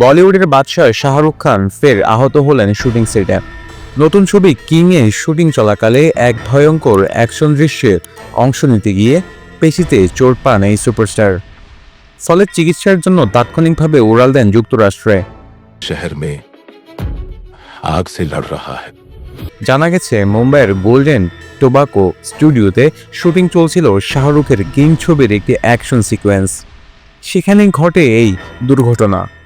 বলিউডের বাদশাহ শাহরুখ খান ফের আহত হলেন শুটিং সেটে। নতুন ছবি কিংয়ে শুটিং চলাকালে এক ভয়ঙ্কর অ্যাকশন দৃশ্যে অংশ নিতে গিয়ে পেশিতে চোট পান এই সুপারস্টার। ফলে চিকিৎসার জন্য তাৎক্ষণিকভাবে উড়াল দেন যুক্তরাষ্ট্রে। শহর মে আগ সে লড় হ্যায়। জানা গেছে মুম্বাইয়ের গোল্ডেন টোবাকো স্টুডিওতে শুটিং চলছিল শাহরুখের কিং ছবির একটি অ্যাকশন সিকোয়েন্স। সেখানে ঘটে এই দুর্ঘটনা।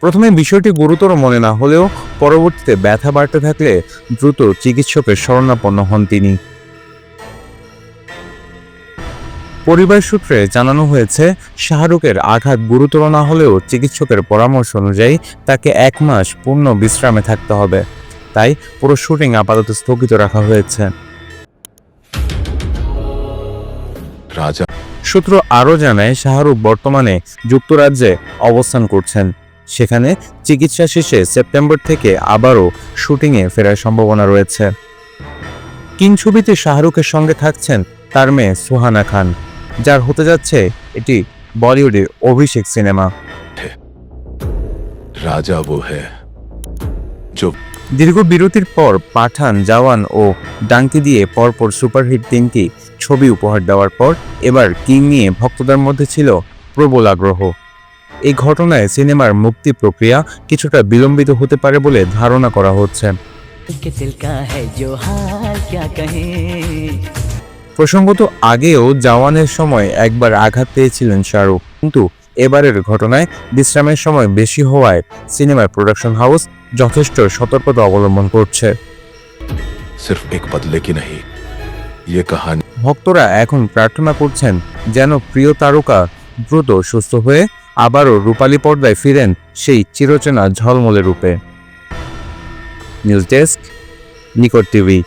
প্রথমে বিষয়টি গুরুতর মনে না হলেও পরবর্তীতে ব্যথা বাড়তে থাকলে দ্রুত চিকিৎসকের শরণাপন্ন হন তিনি। পরিবার সূত্রে জানানো হয়েছে শাহরুখের আঘাত গুরুতর না হলেও চিকিৎসকের পরামর্শ অনুযায়ী তাকে এক মাস পূর্ণ বিশ্রামে থাকতে হবে। তাই পুরো শুটিং আপাতত স্থগিত রাখা হয়েছে। राजा সূত্র আরও জানায় শাহরুখ বর্তমানে যুক্তরাজ্যে অবস্থান করছেন। সেখানে চিকিৎসা শেষে সেপ্টেম্বর থেকে আবারও শুটিংয়ে ফেরার সম্ভাবনা রয়েছে। কিং ছবিতে শাহরুখের সঙ্গে থাকছেন তার মেয়ে সুহানা খান যার হতে যাচ্ছে এটি বলিউডের অভিষেক সিনেমা। রাজা বো হ্যাঁ, দীর্ঘ বিরতির পর পাঠান জাওয়ান ও ডাঙ্কি দিয়ে পরপর সুপারহিট তিনটি ছবি উপহার দেওয়ার পর এবার কিং নিয়ে ভক্তদের মধ্যে ছিল প্রবল আগ্রহ। এই ঘটনায় সিনেমার মুক্তি প্রক্রিয়া কিছুটা বিলম্বিত হতে পারে বলে ধারণা করা হচ্ছে। প্রসঙ্গত আগেও জাওয়ানের সময় একবার আঘাত পেয়েছিলেন শাহরুখ। কিন্তু এবারের ঘটনায় বিশ্রামের সময় বেশি হওয়ায় সিনেমার প্রোডাকশন হাউস যথেষ্ট সতর্কতা অবলম্বন করছে। ভক্তরা এখন প্রার্থনা করছেন যেন প্রিয় তারকা দ্রুত সুস্থ হয়ে আবারও রূপালী পর্দায় ফিরেন সেই চিরচেনা ঝলমলে রূপে। News desk, Nikat TV.